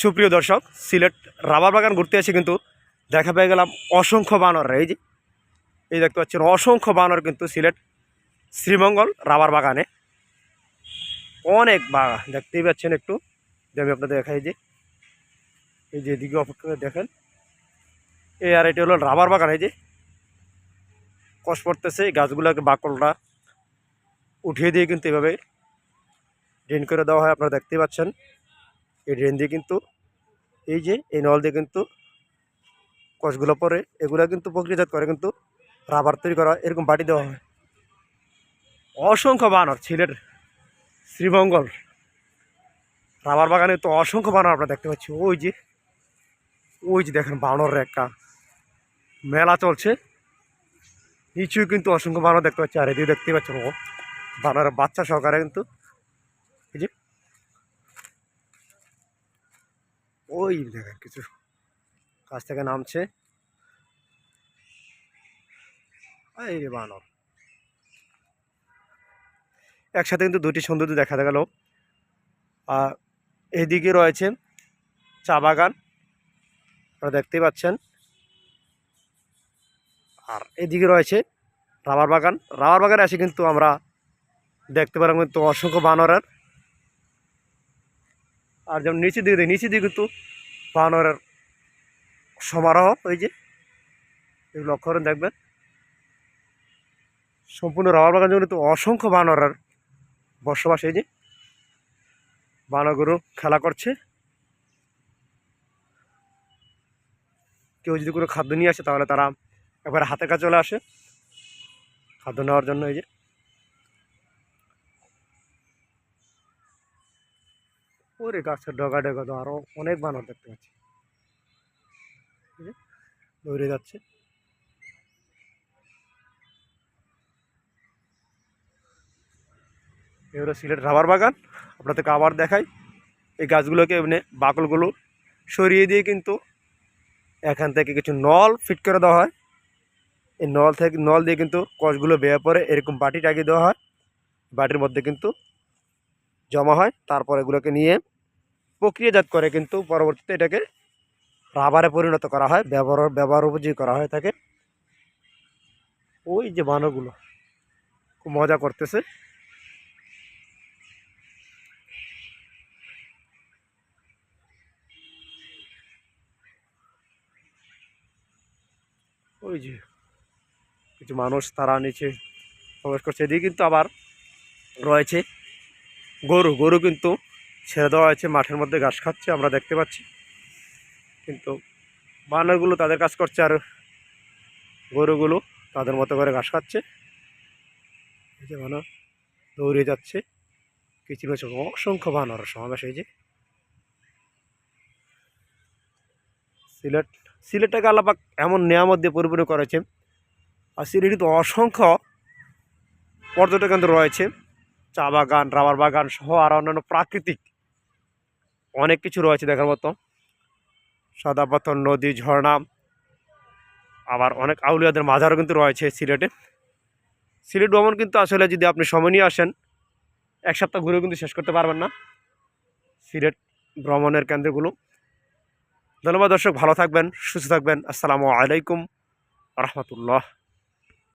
সুপ্রিয় দর্শক, সিলেট রাবার বাগান ঘুরতে এসে কিন্তু দেখা পেয়ে গেলাম অসংখ্য বানর। এই যে, এই দেখতে পাচ্ছেন, অসংখ্য বানর কিন্তু সিলেট শ্রীমঙ্গল রাবার বাগানে। অনেক বাগান, দেখতেই পাচ্ছেন একটু। যে আমি আপনাদের দেখাই যে, এই যে এদিকে অপেক্ষা দেখেন। এই আর এটি হলো রাবার বাগান, এই যে। কষ পড়তেছে গাছগুলোকে বাকলটা উঠিয়ে দিয়ে কিন্তু এভাবে ড্রেন করে দেওয়া হয়, আপনারা দেখতেই পাচ্ছেন। এই ড্রেন দিয়ে কিন্তু, এই যে, এই নল দিয়ে কিন্তু কষগুলো পরে, এগুলো কিন্তু প্রক্রিয়াজাত করে কিন্তু রাবার তৈরি করা এরকম বাটি দেওয়া হয়। অসংখ্য বানর, সিলেট, শ্রীমঙ্গল, রাবার বাগানে তো অসংখ্য বানর আপনারা দেখতে পাচ্ছি। ওই যে ওই যে দেখেন বানর একটা মেলা চলছে। নিচু কিন্তু অসংখ্য বানর দেখতে পাচ্ছি, আর এদিকে দেখতে পাচ্ছেন, ও, বানরের বাচ্চা সহকারে কিন্তু এই যে ওই দেখেন কিছু কাছ থেকে নামছে। এই রে বানর। একসাথে কিন্তু দুটি সৌন্দর্য দেখা গেল। আর এদিকে রয়েছে চা বাগান। আপনারা দেখতেই পাচ্ছেন। আর এদিকে রয়েছে রাবার বাগান। রাবার বাগানে এসে কিন্তু আমরা দেখতে পেলাম কিন্তু অসংখ্য বানরের আর যেমন নিচের দিকে দেখি, নিচের দিকে কিন্তু বানরের সমারোহ ওই যে লক্ষ্য করেন দেখবেন। সম্পূর্ণ রাবার বাগান জন্য তো অসংখ্য বানরের বসবাস এই যে বানরগুলো খেলা করছে। কেউ যদি কোনো খাদ্য নিয়ে আসে তাহলে তারা একবারে হাতে কাছে চলে আসে। খাদ্য নেওয়ার জন্য এই যে। ওরে গাছের ডগা ডগা তো আরও অনেক বানর দেখতে পাচ্ছি। দৌড়ে যাচ্ছে। এবারে সিলেট রাবার বাগান। আপনাদেরকে আবার দেখাই। এই গাছগুলোকে এমনি বাকলগুলো সরিয়ে দিয়ে কিন্তু এখান থেকে কিছু নল ফিট করে দেওয়া হয়। এই নল থেকে, নল দিয়ে কিন্তু কষগুলো বেয়ে পরে এরকম বাটি টাকিয়ে দেওয়া হয়। বাটির মধ্যে কিন্তু জমা হয়, তারপর এগুলোকে নিয়ে প্রক্রিয়াজাত করে কিন্তু পরবর্তীতে এটাকে রাবারে পরিণত করা হয়, ব্যবহার ব্যবহার উপযোগী করা হয় থাকে। ওই যে বানরগুলো, খুব মজা করতেছে। ওই যে কিছু মানুষ তারা নিচে প্রবেশ করছে, এদিকে কিন্তু আবার রয়েছে। গরু গরু কিন্তু ছেড়ে দেওয়া হয়েছে, মাঠের মধ্যে ঘাস খাচ্ছে, আমরা দেখতে পাচ্ছি। কিন্তু বানরগুলো তাদের কাজ করছে আর গরুগুলো তাদের মতো করে ঘাস খাচ্ছে। এই যে বানর দৌড়ে যাচ্ছে। কিছু কিছু অসংখ্য বানর সমাবেশ এই যে সিলেট, সিলেটটাকে আল্লাপাক এমন নিয়ামত দিয়ে পরিপূর্ণ করেছে। আর সিলেটে তো অসংখ্য পর্যটক কেন্দ্র রয়েছে। চা বাগান, রাবার বাগান সহ আর অন্যান্য প্রাকৃতিক অনেক কিছু রয়েছে দেখার মতো। সাদা পাথর, নদী, ঝর্ণা, আবার অনেক আউলিয়াদের মাজারও কিন্তু রয়েছে সিলেটে। সিলেট ভ্রমণ কিন্তু আসলে যদি আপনি সময় নিয়ে আসেন, এক সপ্তাহ ঘুরেও কিন্তু শেষ করতে পারবেন না। সিলেট ভ্রমণের কেন্দ্রগুলো। ধন্যবাদ দর্শক, ভালো থাকবেন, সুস্থ থাকবেন। আসসালামু আলাইকুম রহমতুল্লাহ।